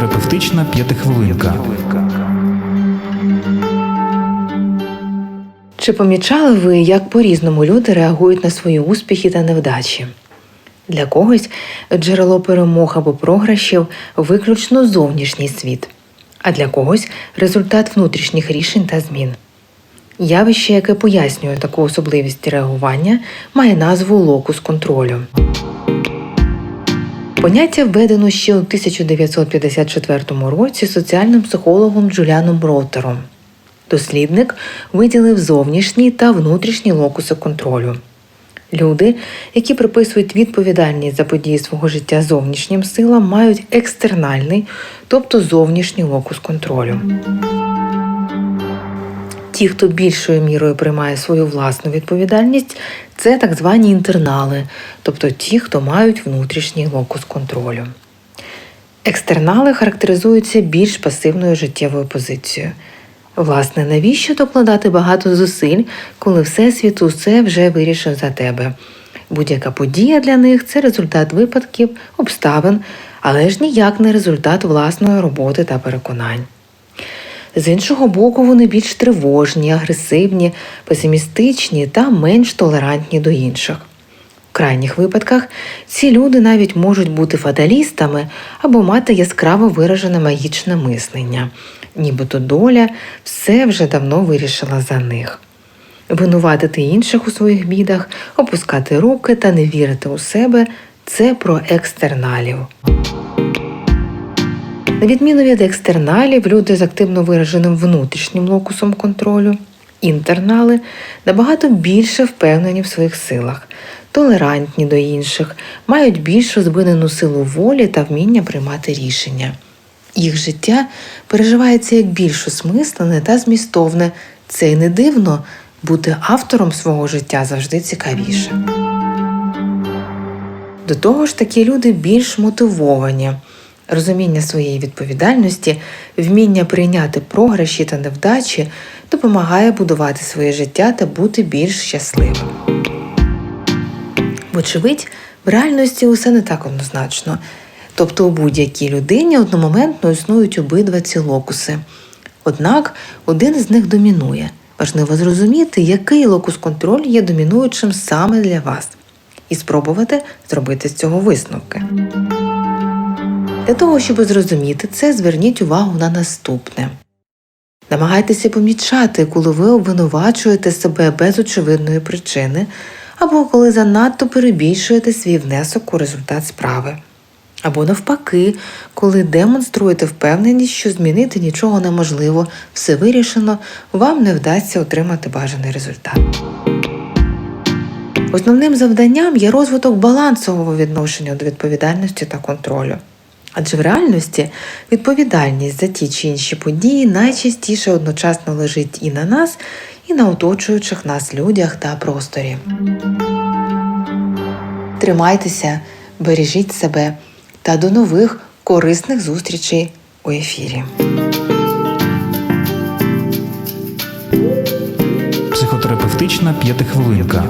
Психотерапевтична п'ятихвилинка. Чи помічали ви, як по-різному люди реагують на свої успіхи та невдачі? Для когось джерело перемог або програшів виключно зовнішній світ, а для когось результат внутрішніх рішень та змін. Явище, яке пояснює таку особливість реагування, має назву локус контролю. Поняття введено ще у 1954 році соціальним психологом Джуліаном Роутером. Дослідник виділив зовнішні та внутрішні локуси контролю. Люди, які приписують відповідальність за події свого життя зовнішнім силам, мають екстернальний, тобто зовнішній локус контролю. Ті, хто більшою мірою приймає свою власну відповідальність, це так звані інтернали, тобто ті, хто мають внутрішній локус контролю. Екстернали характеризуються більш пасивною життєвою позицією. Власне, навіщо докладати багато зусиль, коли Всесвіт усе вже вирішив за тебе? Будь-яка подія для них це результат випадків, обставин, але ж ніяк не результат власної роботи та переконань. З іншого боку, вони більш тривожні, агресивні, песимістичні та менш толерантні до інших. В крайніх випадках ці люди навіть можуть бути фаталістами або мати яскраво виражене магічне мислення, нібито доля все вже давно вирішила за них. Винуватити інших у своїх бідах, опускати руки та не вірити у себе це про екстерналів. На відміну від екстерналів, люди з активно вираженим внутрішнім локусом контролю, інтернали набагато більше впевнені в своїх силах, толерантні до інших, мають більш розвинену силу волі та вміння приймати рішення. Їх життя переживається як більш осмислене та змістовне. Це й не дивно, бути автором свого життя завжди цікавіше. До того ж, такі люди більш мотивовані. Розуміння своєї відповідальності, вміння прийняти програші та невдачі допомагає будувати своє життя та бути більш щасливим. Вочевидь, в реальності усе не так однозначно. Тобто у будь-якій людині одномоментно існують обидва ці локуси. Однак один з них домінує. Важливо зрозуміти, який локус контролю є домінуючим саме для вас, і спробувати зробити з цього висновки. Для того, щоб зрозуміти це, зверніть увагу на наступне. Намагайтеся помічати, коли ви обвинувачуєте себе без очевидної причини, або коли занадто перебільшуєте свій внесок у результат справи. Або навпаки, коли демонструєте впевненість, що змінити нічого неможливо, все вирішено, вам не вдасться отримати бажаний результат. Основним завданням є розвиток балансового відношення до відповідальності та контролю. Адже в реальності відповідальність за ті чи інші події найчастіше одночасно лежить і на нас, і на оточуючих нас людях та просторі. Тримайтеся, бережіть себе та до нових корисних зустрічей у ефірі. Психотерапевтична п'ятихвилинка.